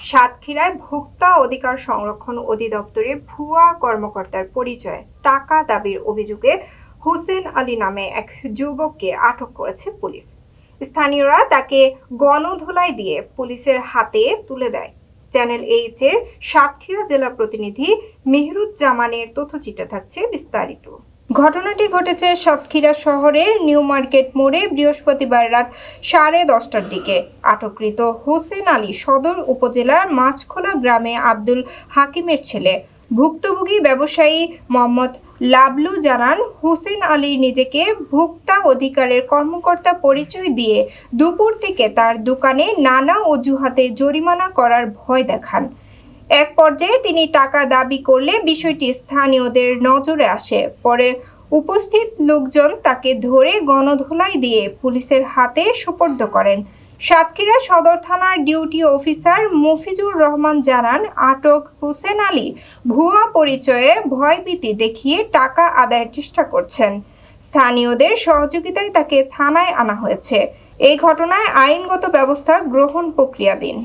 সাতক্ষীরায় ভোক্তা অধিকার সংরক্ষণ অধিদপ্তরে ভুয়া কর্মকর্তার পরিচয়, টাকা দাবির অভিযোগে হোসেন আলী নামে এক যুবককে আটক করেছে পুলিশ। স্থানীয়রা তাকে গণধোলাই দিয়ে পুলিশের হাতে তুলে দেয়। চ্যানেল এইচ এর সাতক্ষীরা জেলা প্রতিনিধি মেহরুজ্জামানের তথ্যচিত্র থাকছে বিস্তারিত। ঘটনাটি ঘটেছে সাতক্ষীরা শহরের নিউ মার্কেট মোড়ে বৃহস্পতিবার রাত সাড়ে দশটার দিকে। আটককৃত হোসেন আলী সদর উপজেলার মাছখোলা গ্রামে আব্দুল হাকিমের ছেলে। ভুক্তভোগী ব্যবসায়ী মোহাম্মদ লাবলু জানান, হোসেন আলী নিজেকে ভোক্তা অধিকারের কর্মকর্তা পরিচয় দিয়ে দুপুর থেকে তার দোকানে নানা অজুহাতে জরিমানা করার ভয় দেখান। এক পর্যায়ে তিনি টাকা দাবি করলে বিষয়টি স্থানীয়দের নজরে আসে। পরে উপস্থিত লোকজন তাকে ধরে গণধোলাই দিয়ে পুলিশের হাতে সোপর্দ করেন। সাতক্ষীরা সদর থানার ডিউটি অফিসার মফিজুর রহমান জানান, আটক হোসেন আলী ভুয়া পরিচয়ে ভয়ভীতি দেখিয়ে টাকা আদায়ের চেষ্টা করছেন। স্থানীয়দের সহযোগিতায় তাকে থানায় আনা হয়েছে। এই ঘটনায় আইনগত ব্যবস্থা গ্রহণ প্রক্রিয়াধীন।